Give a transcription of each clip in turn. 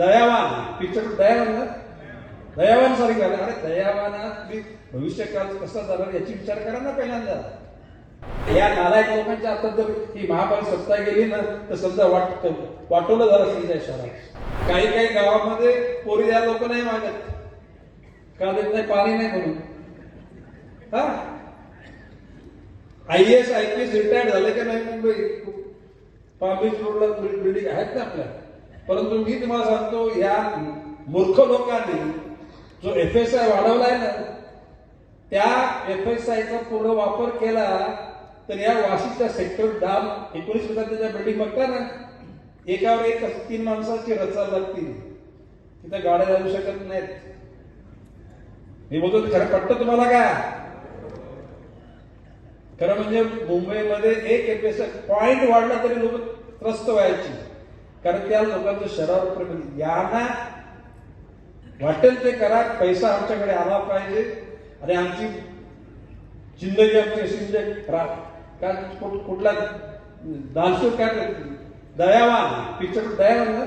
दयावान पिक्चर दयावान ना दयावान सारखी झालं अरे दयावानात भविष्य काल कसा जाणार याची विचार करा ना पहिल्यांदा या नालायक लोकांच्या हातात जर ही महापालिका सत्ता गेली ना तर समजा वाट वाटवलं झालं समजा शहरात काही काही गावामध्ये पोरी या लोक नाही मागत का देत नाही पाणी नाही म्हणून हा I S I P S retired झाले का नाही मुंबई पाम बीच रोडला बिल्डिंग आहेत ना आपल्या परंतु मी तुम्हाला सांगतो या मूर्ख लोकांनी जो एफ एस आय वाढवलाय ना त्या एफ एस आयचा पूर्ण वापर केला तर या वाशीच्या सेक्टर डाम एकोणीस त्याच्या बिल्डिंग बघता ना एकावर एक तीन माणसाची रचा लागतील तिथे गाड्या जाऊ शकत नाहीत. मी बोलतो खरं पटत तुम्हाला का? खरं म्हणजे मुंबईमध्ये एक एपिसोड पॉइंट वाढला तरी लोक त्रस्त व्हायची. कारण त्या लोकांचं शहरावर प्रेम यांना वाटेल ते करा पैसा आमच्याकडे आला पाहिजे. आणि आमची जिंदगी आमची अशी म्हणजे कुठला दानशूर काय दयावान. पिक्चर दयावान ना?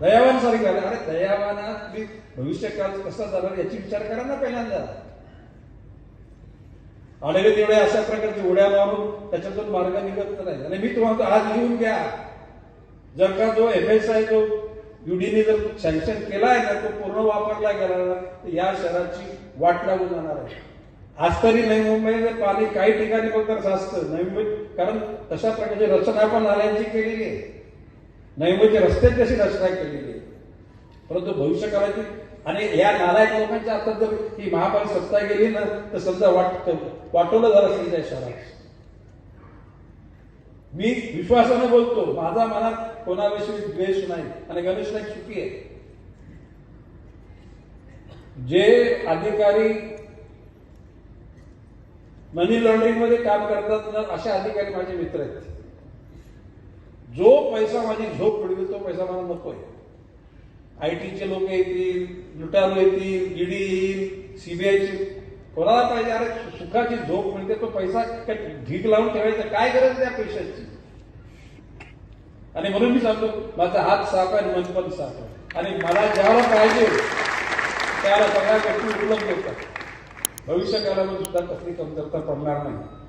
दयावान सारखी झालं अरे दयावानात मी भविष्यकाळ कसा जाणार याची विचार करा ना पहिल्यांदा. अडवे तेवढे अशा प्रकारची उड्या मारून त्याच्यातून मार्ग निघत नाही. आणि मी तुम्हाला आज लिहून घ्या. जर का जो एम एस आय जो युडीने जर सँक्शन केला आहे ना तो पूर्ण वापरला गेला ना तर या शहराची वाट लागून जाणार आहे. आज तरी नवी मुंबईमध्ये पाणी काही ठिकाणी फक्त असतं नवी मुंबईत कारण तशा प्रकारची रचना पण नाल्यांची केलेली आहे. नवी मुंबईच्या रस्त्याची अशी रचना केलेली आहे. परंतु भविष्य काळाची आणि या नालायक लोकांच्या आता जर ही महापालिका सत्ता गेली ना तर समजा वाट वाटवलं झालं समजा शहरात. मी विश्वासाने बोलतो माझा मनात कोणाविषयी द्वेष नाही आणि गणेश नाही चुकी आहे. जे अधिकारी मनी लॉन्ड्रिंगमध्ये काम करतात ना असे अधिकारी माझे मित्र आहेत. जो पैसा माझी झोप पडवी तो पैसा मला नकोय. आयटीचे लोक येतील लुटारू येतील ईडी येईल सीबीआयचे कोणाला पाहिजे? अरे सुखाची झोप मिळते तो पैसा ढीक लावून ठेवायचा. काय गरज त्या पैशाची? आणि म्हणून मी सांगतो माझा हात साफ आहे मन पण साफ आहे. आणि मला ज्याला पाहिजे त्याला सगळ्या गोष्टी उपलब्ध होतात. भविष्य काळामध्ये सुद्धा कसली कमतरता पडणार नाही.